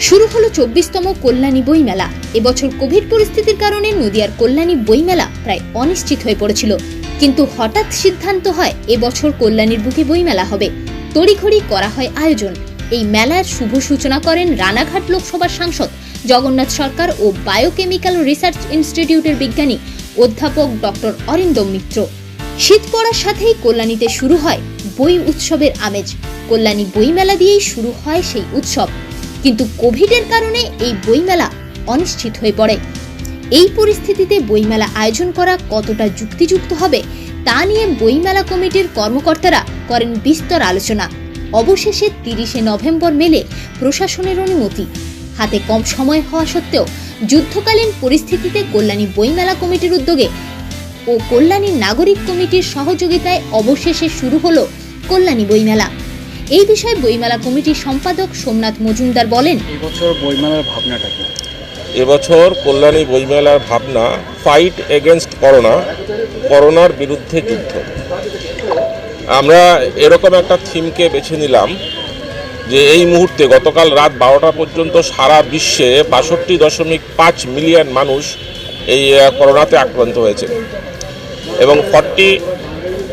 শুরু হলো চব্বিশতম কল্যাণী বইমেলা। এবছর কোভিড পরিস্থিতির কারণে নদিয়ার কল্যাণী বইমেলা প্রায় অনিশ্চিত হয়ে পড়েছিল। কিন্তু হঠাৎ সিদ্ধান্ত হয় এবছর কল্যাণীর বুকে বইমেলা হবে। তড়িঘড়ি করা হয় আয়োজন। এই মেলার শুভ সূচনা করেন রানাঘাট লোকসভার সাংসদ জগন্নাথ সরকার ও বায়োকেমিক্যাল রিসার্চ ইনস্টিটিউটের বিজ্ঞানী অধ্যাপক ডক্টর অরিন্দম মিত্র। শীত পড়ার সাথেই কল্যাণীতে শুরু হয় বই উৎসবের আমেজ। কল্যাণী বইমেলা দিয়েই শুরু হয় সেই উৎসব। কিন্তু কোভিডের কারণে এই বইমেলা অনিশ্চিত হয়ে পড়ে। এই পরিস্থিতিতে বইমেলা আয়োজন করা কতটা যুক্তিযুক্ত হবে, তা নিয়ে বইমেলা কমিটির কর্মকর্তারা করেন বিস্তর আলোচনা। অবশেষে তিরিশে নভেম্বর মেলে প্রশাসনের অনুমতি। হাতে কম সময় হওয়া সত্ত্বেও যুদ্ধকালীন পরিস্থিতিতে কল্যাণী বইমেলা কমিটির উদ্যোগে ও কল্যাণী নাগরিক কমিটির সহযোগিতায় অবশেষে শুরু হলো কল্যাণী বইমেলা। এই বিষয়ে বইমেলা কমিটির সম্পাদক সোমনাথ মজুমদার বলেন এবছর বইমেলার ভাবনাটা কি? এবছর কল্যাণী বইমেলার ভাবনা ফাইট এগেনস্ট করোনা করোনার বিরুদ্ধে যুদ্ধ। আমরা এরকম একটা থিমকে বেছে নিলাম যে এই মুহূর্তে গতকাল রাত বারোটা পর্যন্ত সারা বিশ্বে বাষট্টি দশমিক পাঁচ মিলিয়ন মানুষ এই করোনাতে আক্রান্ত হয়েছে। এবং forty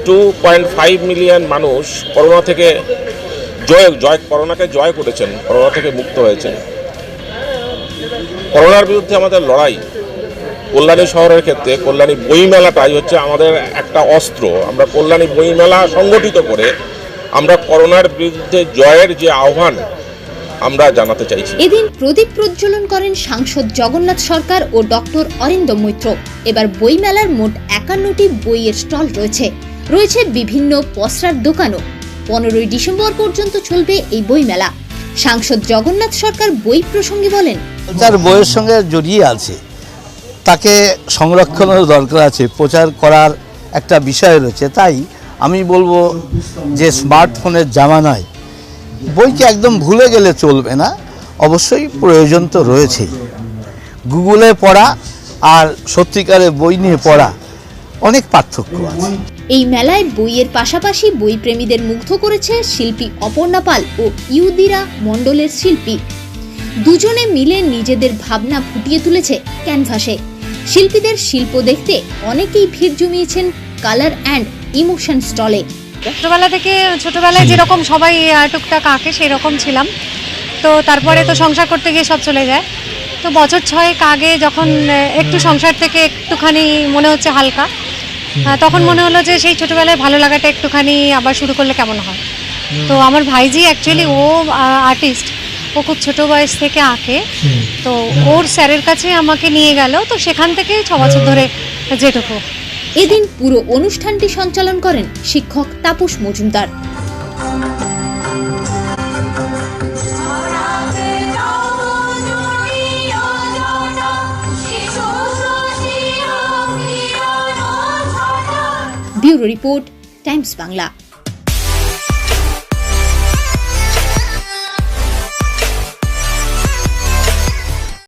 two point five million মানুষ করোনা থেকে জয় জয়, করোনাকে জয় করেছেন, করোনা থেকে মুক্ত হয়েছেন। করোনার বিরুদ্ধে আমাদের লড়াই, কল্যাণী শহরের ক্ষেত্রে, কল্যাণী বইমেলাটাই হচ্ছে আমাদের একটা অস্ত্র। আমরা কল্যাণী বইমেলা সংগঠিত করে আমরা করোনার বিরুদ্ধে জয়ের যে আহ্বান, আমরা জানাতে চাইছি। এদিন প্রদীপ প্রজ্বলন করেন সাংসদ জগন্নাথ সরকার ও ডক্টর অরিন্দম মৈত্র। এবার বইমেলার মোট একান্নটি বইয়ের স্টল রয়েছে। রয়েছে বিভিন্ন পসরার দোকানও। পনেরোই ডিসেম্বর পর্যন্ত চলবে এই বইমেলা। সাংসদ জগন্নাথ সরকার বই প্রসঙ্গে বলেন তার বইয়ের সঙ্গে জড়িয়ে আছে। তাকে সংরক্ষণের দরকার আছে, প্রচার করার একটা বিষয় রয়েছে। তাই আমি বলব যে স্মার্টফোনের জামানায় বইকে একদম ভুলে গেলে চলবে না, অবশ্যই প্রয়োজন তো রয়েছেই। গুগলে পড়া আর সত্যিকারে বই নিয়ে পড়া অনেক পার্থক্য আছে। এই মেলায় বইয়ের পাশাপাশি বই প্রেমীদের মুগ্ধ করেছে শিল্পী অপর্ণা পাল ও ইউদিরা মণ্ডলের শিল্পী। দুজনে মিলে নিজেদের ভাবনা ফুটিয়ে তুলেছে ক্যানভাসে। শিল্পীদের শিল্প দেখতে অনেকেই ভিড় জমিয়েছেন কালার অ্যান্ড ইমোশন স্টলে। ছোটবেলা থেকে, ছোটবেলায় যেরকম সবাই টুকটাক আঁকে সেই রকম ছিলাম। তো তারপরে তো সংসার করতে গিয়ে সব চলে যায়। তো বছর ছয়েক আগে যখন একটু সংসার থেকে একটুখানি মনে হচ্ছে হালকা তখন মনে হলো যে সেই ছোটবেলায় ভালো লাগাটা একটুখানি আবার শুরু করলে কেমন হয়? তো আমার ভাইজি অ্যাকচুয়ালি ও আর্টিস্ট ও খুব ছোট বয়স থেকে আঁকে। তো ওর স্যারের কাছে আমাকে নিয়ে গেল। তো সেখান থেকে ছ বছর ধরে যেটুকু। এদিন পুরো অনুষ্ঠানটি সঞ্চালন করেন শিক্ষক Tapas Majumdar. Bureau report Times Bangla.